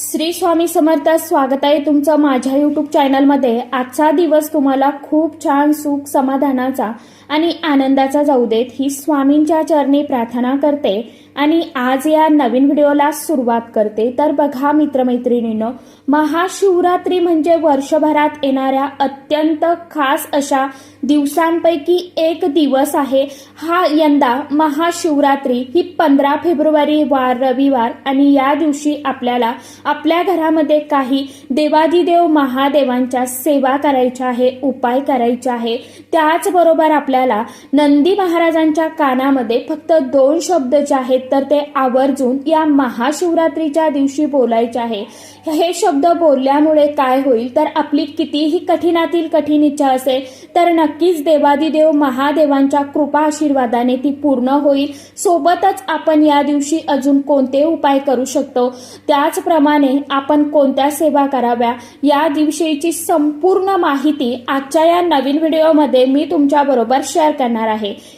श्री स्वामी समर्थ स्वागत आहे तुमचं माझ्या यूट्यूब चॅनलमध्ये आजचा दिवस तुम्हाला खूप छान सुख समाधानाचा आणि आनंदाचा जाऊ देत. ही स्वामींच्या चरणी प्रार्थना करते. आणि आज या नवीन व्हिडिओला सुरुवात करते. तर बघा मित्रमैत्रिणींनो महाशिवरात्री म्हणजे वर्षभरात येणाऱ्या अत्यंत खास अशा दिवसांपैकी एक दिवस आहे. हा यंदा महाशिवरात्री. ही पंधरा फेब्रुवारी वार रविवार आणि या दिवशी आपल्याला आपल्या घरामध्ये काही देवादिदेव महादेवांच्या सेवा करायच्या आहे उपाय करायचे आहे. त्याचबरोबर आपल्याला नंदी महाराजांच्या कानामध्ये फक्त दोन शब्द जे आहेत तर ते आवर्जून या महाशिवरात्रीच्या दिवशी बोलायचे आहे. हे शब्द बोलल्यामुळे काय होईल? तर आपली कितीही कठीणातील कठीण इच्छा असेल तर नक्कीच देवादिदेव महादेवांच्या कृपा आशीर्वादाने ती पूर्ण होईल. सोबतच आपण या दिवशी अजून कोणते उपाय करू शकतो? त्याचप्रमाणे आपण कोणत्या सेवा कराव्या? या दिवशीची संपूर्ण माहिती आजच्या या नवीन व्हिडिओमध्ये मी तुमच्याबरोबर शेअर करणार आहे.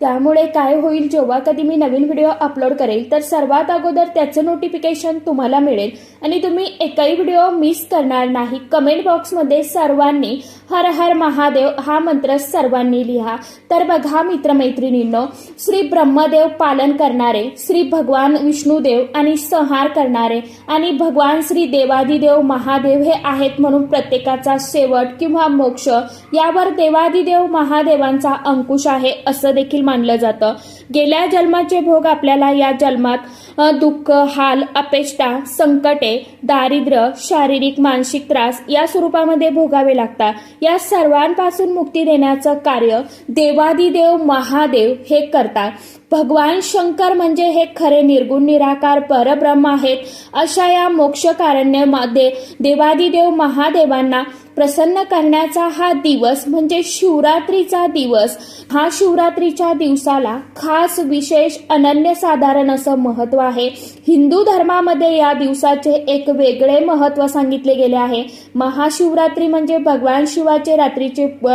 त्यामुळे काय होईल जेव्हा कधी मी नवीन व्हिडिओ अपलोड करेल तर सर्वात अगोदर त्याचं नोटिफिकेशन तुम्हाला मिळेल. आणि तुम्ही एकही व्हिडिओ मिस करणार नाही. कमेंट बॉक्समध्ये सर्वांनी हर हर महादेव हा मंत्र सर्वांनी लिहा. तर बघा मित्रमैत्रिणींनो श्री ब्रह्मदेव पालन करणारे श्री भगवान विष्णुदेव आणि संहार करणारे आणि भगवान श्री देवादिदेव महादेव हे आहेत म्हणून प्रत्येकाचा शेवट किंवा मोक्ष यावर देवादिदेव महादेवांचा अंकुश आहे असं देखील मानलं जातं. गेल्या जन्माचे भोग आपल्याला या जन्मात दुःख हाल अपेष्टा संकटे दारिद्र्य शारीरिक मानसिक त्रास या स्वरूपामध्ये भोगावे लागतात. या सर्वांपासून मुक्ती देण्याचं कार्य देवादिदेव महादेव हे करतात. भगवान शंकर म्हणजे हे खरे निर्गुण निराकार परब्रह्म आहेत. अशा या मोक्षकारण्यामध्ये देवादिदेव महादेवांना प्रसन्न करण्याचा हा दिवस म्हणजे शिवरात्रीचा दिवस. हा शिवरात्रीच्या दिवसाला खास विशेष अनन्यसाधारण असं महत्त्व आहे. हिंदू धर्मामध्ये या दिवसाचे एक वेगळे महत्त्व सांगितले गेले आहे. महाशिवरात्री म्हणजे भगवान शिवाचे रात्रीचे प-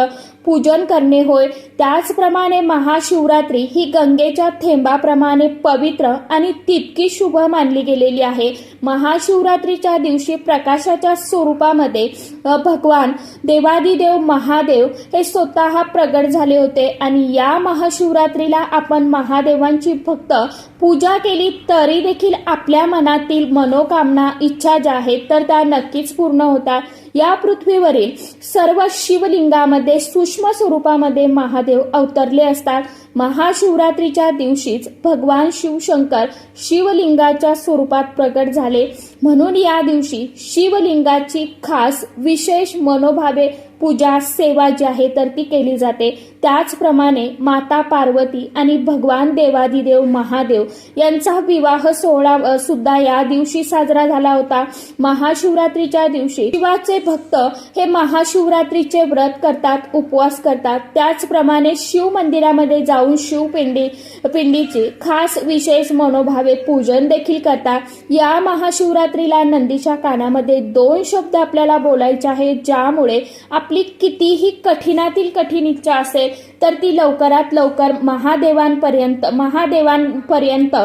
पूजन करणे होय. त्याचप्रमाणे महाशिवरात्री ही गंगेच्या थेंबाप्रमाणे पवित्र आणि तितकी शुभ मानली गेलेली आहे. महाशिवरात्रीच्या दिवशी प्रकाशाच्या स्वरूपामध्ये भगवान देवादिदेव महादेव हे स्वतः प्रगट झाले होते आणि या महाशिवरात्रीला आपण महादेवांची फक्त पूजा केली तरी देखील आपल्या मनातील मनोकामना इच्छा ज्या आहेत तर त्या नक्कीच पूर्ण होतात. या पृथ्वीवरील सर्व शिवलिंगामध्ये सूक्ष्म स्वरूपामध्ये महादेव अवतरले असतात. महाशिवरात्रीच्या दिवशीच भगवान शिवशंकर शिवलिंगाच्या स्वरूपात प्रकट झाले. म्हणून या दिवशी शिवलिंगाची खास विशेष मनोभावे पूजा सेवा जी आहे तर ती केली जाते. त्याचप्रमाणे माता पार्वती आणि भगवान देवादिदेव महादेव यांचा विवाह सोहळा सुद्धा या दिवशी साजरा झाला होता. महाशिवरात्रीच्या दिवशी शिवाचे भक्त हे महाशिवरात्रीचे व्रत करतात उपवास करतात. त्याचप्रमाणे शिव मंदिरामध्ये जाऊन शिवपिंडी पिंडीचे खास विशेष मनोभावे पूजन देखील करतात. या महाशिवरात्रीला नंदीच्या कानामध्ये दोन शब्द आपल्याला बोलायचे आहेत ज्यामुळे आपली कितीही कठीणातील कठीण इच्छा असेल तर ती लवकरात लवकर महादेवांपर्यंत महादेवांपर्यंत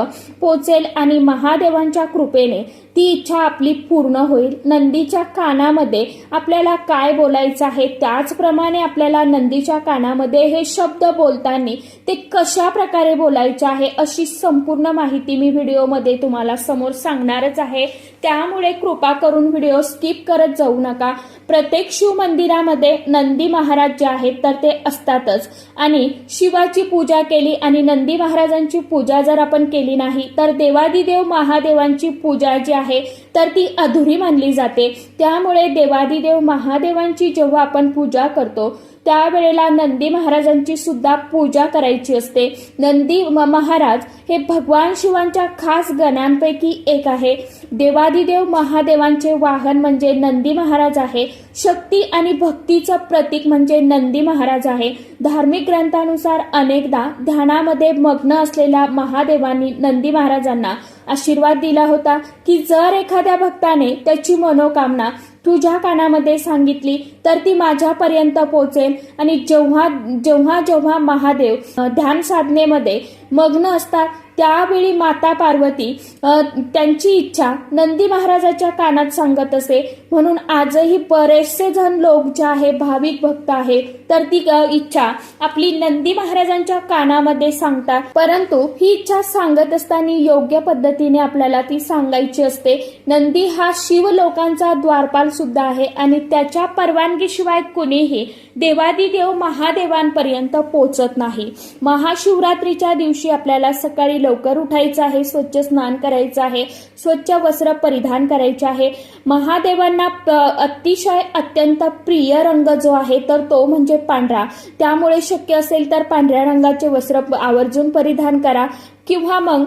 पोचेल आणि महादेवांच्या कृपेने ती इच्छा आपली पूर्ण होईल. नंदीच्या कानामध्ये आपल्याला काय बोलायचं आहे त्याचप्रमाणे आपल्याला नंदीच्या कानामध्ये हे शब्द बोलताना ते कशा प्रकारे बोलायचे आहे अशी संपूर्ण माहिती मी व्हिडिओमध्ये तुम्हाला समोर सांगणारच आहे. त्यामुळे कृपा करून व्हिडिओ स्किप करत जाऊ नका. प्रत्येक शिव मंदिरामध्ये नंदी महाराज जे आहेत तर ते असतातच. आणि शिवाची पूजा केली आणि नंदी महाराजांची पूजा जर आपण केली नाही तर देवादिदेव महादेवांची पूजा जी आहे आहे तर ती अधुरी मानली जाते. त्यामुळे देवादिदेव महादेवांची जेव्हा आपण पूजा करतो त्यावेळेला नंदी महाराजांची सुद्धा पूजा करायची असते. नंदी म- महाराज हे भगवान शिवांच्या खास गणांपैकी एक आहे. देवादिदेव महादेवांचे वाहन म्हणजे नंदी महाराज आहे. शक्ती आणि भक्तीचं प्रतीक म्हणजे नंदी महाराज आहे. धार्मिक ग्रंथानुसार अनेकदा ध्यानामध्ये मग्न असलेल्या महादेवांनी नंदी महाराजांना आशीर्वाद दिला होता की जर एखाद्या भक्ताने त्याची मनोकामना तुझ्या कानामध्ये सांगितली तर ती माझ्यापर्यंत पोहोचेल आणि जेव्हा जेव्हा जेव्हा महादेव ध्यान साधनेमध्ये मग्न असतात त्यावेळी माता पार्वती त्यांची इच्छा नंदी महाराजाच्या कानात सांगत असे. म्हणून आजही बरेचसे जण लोक जे आहे भाविक भक्त आहेत तर ती इच्छा आपली नंदी महाराजांच्या कानामध्ये सांगतात. परंतु ही इच्छा सांगत असताना योग्य पद्धतीने आपल्याला ती सांगायची असते. नंदी हा शिव लोकांचा द्वारपाल सुद्धा आहे आणि त्याच्या परवानगीशिवाय कुणीही देवादिदेव महादेवांपर्यंत पोहोचत नाही. महाशिवरात्रीच्या दिवशी आपल्याला सकाळी लवकर उठायचं आहे स्वच्छ स्नान करायचं आहे स्वच्छ वस्त्र परिधान करायचे आहे. महादेवांना अतिशय अत्यंत प्रिय रंग जो आहे तर तो म्हणजे पांढरा. त्यामुळे शक्य असेल तर पांढऱ्या रंगाचे वस्त्र आवर्जून परिधान करा. किंवा मग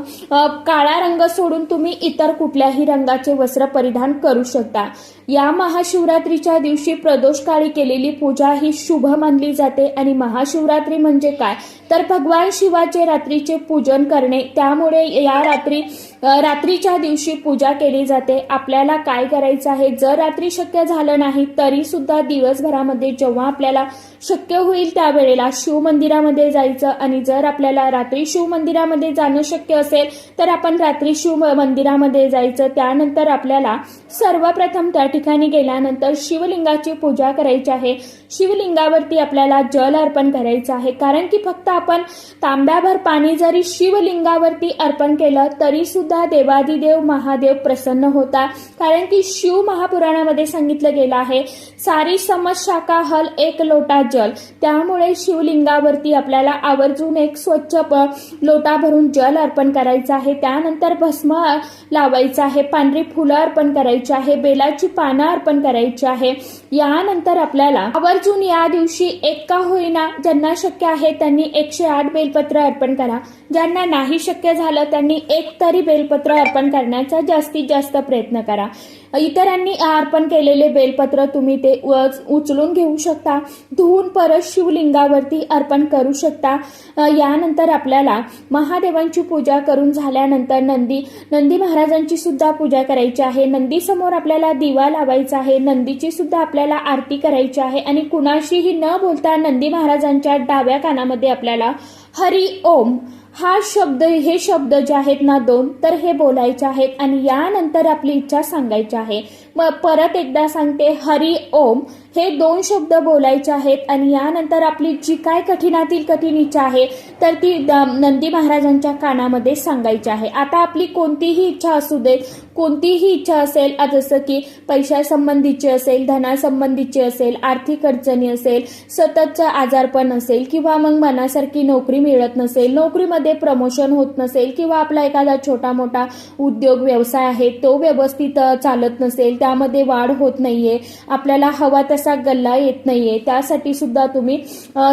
काळा रंग सोडून तुम्ही इतर कुठल्याही रंगाचे वस्त्र परिधान करू शकता. या महाशिवरात्रीच्या दिवशी प्रदोष काळी केलेली पूजा ही शुभ मानली जाते. आणि महाशिवरात्री म्हणजे काय? तर भगवान शिवाचे रात्रीचे पूजन करणे. त्यामुळे या रात्री रात्रीच्या दिवशी पूजा केली जाते. आपल्याला काय करायचं आहे? जर रात्री शक्य झालं नाही तरी सुद्धा दिवसभरामध्ये जेव्हा आपल्याला शक्य होईल त्यावेळेला शिव मंदिरामध्ये जायचं आणि जर आपल्याला रात्री शिव मंदिरामध्ये जाणं शक्य असेल तर आपण रात्री शिव मंदिरामध्ये जायचं. त्यानंतर आपल्याला सर्वप्रथम त्या ठिकाणी गेल्यानंतर शिवलिंगाची पूजा करायची आहे. शिवलिंगावरती आपल्याला जल अर्पण करायचं आहे. कारण की फक्त आपण तांब्याभर पाणी जरी शिवलिंगावरती अर्पण केलं तरी सुद्धा देवादिदेव महादेव प्रसन्न होता कारण की शिव महापुराणामध्ये सांगितलं गेलं आहे सारी समज शाखा हल एक लोटा जल त्यामुळे शिवलिंगावरती आपल्याला आवर्जून एक स्वच्छ लोटा भरून जल अर्पण करायचं आहे. त्यानंतर भस्म लावायचं आहे. पांढरी फुलं अर्पण करायची आहे. बेलाची पानं अर्पण करायची आहे. यानंतर आपल्याला आवर्जून या दिवशी एक का होईना ज्यांना शक्य आहे त्यांनी एकशे आठ बेलपत्र अर्पण करा. ज्यांना नाही शक्य झालं त्यांनी एक तरी बेलपत्र अर्पण करण्याचा जास्तीत जास्त प्रयत्न करा. इतरांनी अर्पण केलेले बेलपत्र तुम्ही ते उचलून घेऊ शकता. धुवून परत शिवलिंगावरती अर्पण करू शकता. यानंतर आपल्याला महादेवांची पूजा करून झाल्यानंतर नंदी नंदी महाराजांची सुद्धा पूजा करायची आहे. नंदी समोर आपल्याला दिवा लावायचा आहे. नंदीची सुद्धा आपल्याला आरती करायची आहे. आणि कुणाशीही न बोलता नंदी महाराजांच्या डाव्या कानामध्ये आपल्याला हरी ओम हा शब्द हे शब्द जे आहेत ना दोन तर हे बोलायचे आहेत आणि यानंतर आपली इच्छा सांगायची आहे. मग परत एकदा सांगते हरी ओम. हे दोन शब्द बोलायचे आहेत आणि यानंतर आपली जी काय कठीणातील कठीण इच्छा आहे तर ती द- नंदी महाराजांच्या कानामध्ये सांगायची आहे. आता आपली कोणतीही इच्छा असू दे कोणतीही इच्छा असेल जसं की पैशासंबंधीची असेल धनासंबंधीची असेल आर्थिक अडचणी असेल सततचं आजारपण असेल किंवा मग मनासारखी नोकरी मिळत नसेल नोकरीमध्ये प्रमोशन होत नसेल किंवा आपला एखादा छोटा मोठा उद्योग व्यवसाय आहे तो व्यवस्थित चालत नसेल त्यामध्ये वाढ होत नाहीये आपल्याला हवा तसा गल्ला येत नाहीये. त्यासाठी सुद्धा तुम्ही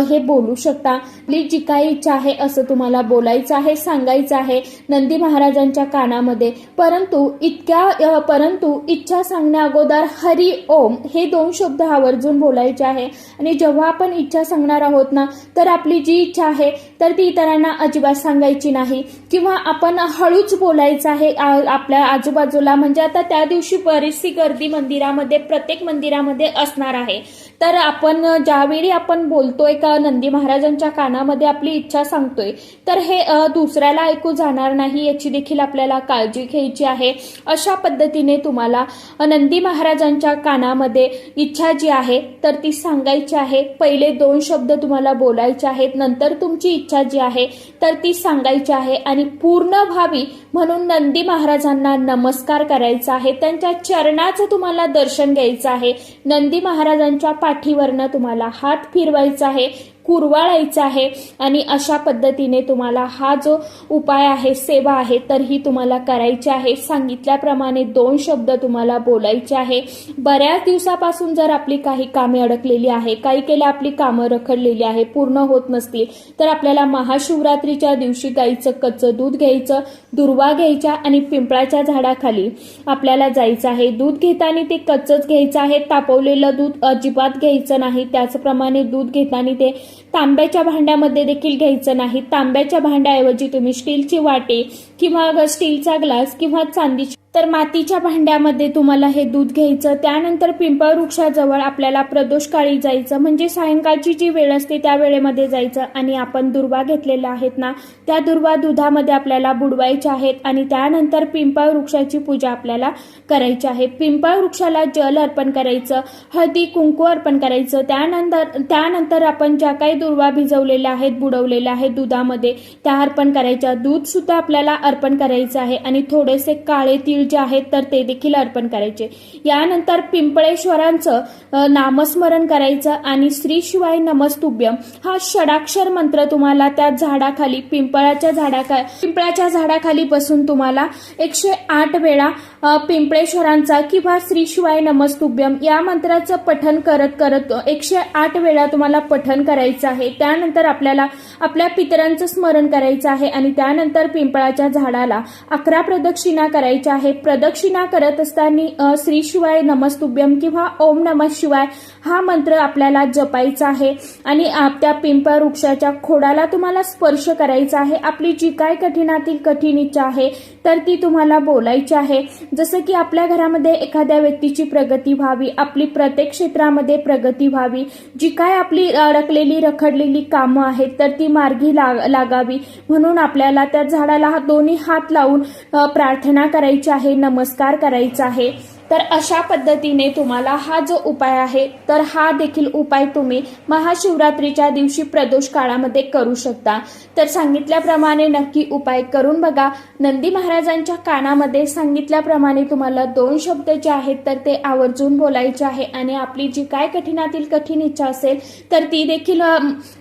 हे बोलू शकता. आपली जी काही इच्छा आहे असं तुम्हाला बोलायचं आहे सांगायचं आहे नंदी महाराजांच्या कानामध्ये. परंतु इतक्या परंतु इच्छा सांगण्या अगोदर हरी ओम हे दोन शब्द आवर्जून बोलायचे आहे. आणि जेव्हा आपण इच्छा सांगणार आहोत ना तर आपली जी इच्छा आहे तर ती इतरांना अजिबात सांगायची नाही. किंवा आपण हळूच बोलायचं आहे आपल्या आजूबाजूला. म्हणजे आता त्या दिवशी बरीचशी गर्दी मंदिरामध्ये प्रत्येक मंदिरामध्ये असणार आहे. तर आपण ज्यावेळी आपण बोलतोय का नंदी महाराजांच्या कानामध्ये आपली इच्छा सांगतोय तर हे दुसऱ्याला ऐकू जाणार नाही याची देखील आपल्याला काळजी घ्यायची आहे. अशा पद्धतीने तुम्हाला नंदी महाराजांच्या कानामध्ये इच्छा जी आहे तर ती सांगायची आहे. पहिले दोन शब्द तुम्हाला बोलायचे आहेत नंतर तुमची इच्छा जी आहे तर ती सांगायची आहे. आणि पूर्ण व्हावी म्हणून नंदी महाराजांना नमस्कार करायचा आहे. त्यांच्या चरणाचं तुम्हाला दर्शन घ्यायचं आहे. नंदी महाराज महाराजांच्या पाठीवरनं तुम्हाला हात फिरवायचा आहे. कुरवाळायचं आहे आणि अशा पद्धतीने तुम्हाला हा जो उपाय आहे सेवा आहे तर ही तुम्हाला करायची आहे. सांगितल्याप्रमाणे दोन शब्द तुम्हाला बोलायचे आहे. बऱ्याच दिवसापासून जर आपली काही कामे अडकलेली आहे काही केल्या आपली कामं रखडलेली आहे पूर्ण होत नसतील तर आपल्याला महाशिवरात्रीच्या दिवशी गाईचं कच्चं दूध घ्यायचं दुर्वा घ्यायच्या आणि पिंपळाच्या झाडाखाली आपल्याला जायचं आहे. दूध घेताना ते कच्चंच घ्यायचं आहे. तापवलेलं दूध अजिबात घ्यायचं नाही. त्याचप्रमाणे दूध घेताना ते negócio. तांब्याच्या भांड्यामध्ये देखील घ्यायचं नाही. तांब्याच्या भांड्याऐवजी तुम्ही स्टीलची वाटी किंवा स्टीलचा ग्लास किंवा चांदीची तर मातीच्या भांड्यामध्ये तुम्हाला हे दूध घ्यायचं. त्यानंतर पिंपळ वृक्षाजवळ आपल्याला प्रदोषकाळी जायचं. म्हणजे सायंकाळची जी वेळ असते त्या वेळेमध्ये जायचं. आणि आपण दुर्वा घेतलेल्या आहेत ना त्या दुर्वा दुधामध्ये आपल्याला बुडवायच्या आहेत. आणि त्यानंतर पिंपळ वृक्षाची पूजा आपल्याला करायची आहे. पिंपळ वृक्षाला जल अर्पण करायचं हळदी कुंकू अर्पण करायचं. त्यानंतर त्यानंतर आपण ज्या काही दुर्वा भिजवलेल्या आहेत बुडवलेल्या आहेत दुधामध्ये. त्या अर्पण करायच्या. दूध सुद्धा आपल्याला अर्पण करायचं आहे आणि थोडेसे काळे तीळ जे आहेत तर ते देखील अर्पण करायचे. यानंतर पिंपळेश्वरांचं नामस्मरण करायचं आणि श्री शिवाय नमस्तुभ्यम हा षडाक्षर मंत्र तुम्हाला त्या झाडाखाली पिंपळाच्या झाडाखा पिंपळाच्या झाडाखाली बसून तुम्हाला एकशे आठ वेळा पिंपळेश्वरांचा किंवा श्री शिवाय नमस्तुभ्यम या मंत्राचं पठन करत करत एकशे आठ वेळा तुम्हाला पठन करायचं आहे. त्यानंतर आपल्याला आपल्या पितरांचं स्मरण करायचं आहे आणि त्यानंतर पिंपळाच्या झाडाला अकरा प्रदक्षिणा करायच्या आहे. प्रदक्षिणा करत असताना श्री शिवाय नमस्तुभ्यम किंवा ओम नम शिवाय हा मंत्र आपल्याला जपायचा आहे आणि आप- त्या पिंपळ वृक्षाच्या खोडाला तुम्हाला स्पर्श करायचा आहे. आपली जी काय कठीणातील कठीण इच्छा आहे तर ती तुम्हाला बोलायची आहे. जसं की आपल्या घरामध्ये एखाद्या व्यक्तीची प्रगती व्हावी आपली प्रत्येक क्षेत्रामध्ये प्रगती व्हावी जी काय आपली अडकलेली रखडलेली कामं आहेत तर ती मार्गी ला- लागावी. म्हणून आपल्याला त्या झाडाला हा- दोन्ही हात लावून प्रार्थना करायची आहे नमस्कार करायचा आहे. तर अशा पद्धतीने तुम्हाला हा जो उपाय आहे तर हा देखील उपाय तुम्ही महाशिवरात्रीच्या दिवशी प्रदोष काळामध्ये करू शकता. तर सांगितल्याप्रमाणे नक्की उपाय करून बघा. नंदी महाराजांच्या कानामध्ये सांगितल्याप्रमाणे तुम्हाला दोन शब्द जे आहेत तर ते आवर्जून बोलायचे आहे. आणि आपली जी काय कठीणातील कठीण इच्छा असेल तर ती देखील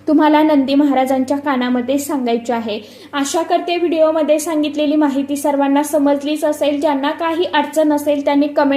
तुम्हाला नंदी महाराजांच्या कानामध्ये सांगायची आहे. आशा करते व्हिडिओमध्ये सांगितलेली माहिती सर्वांना समजलीच असेल. ज्यांना काही अडचण असेल त्यांनी कमेंट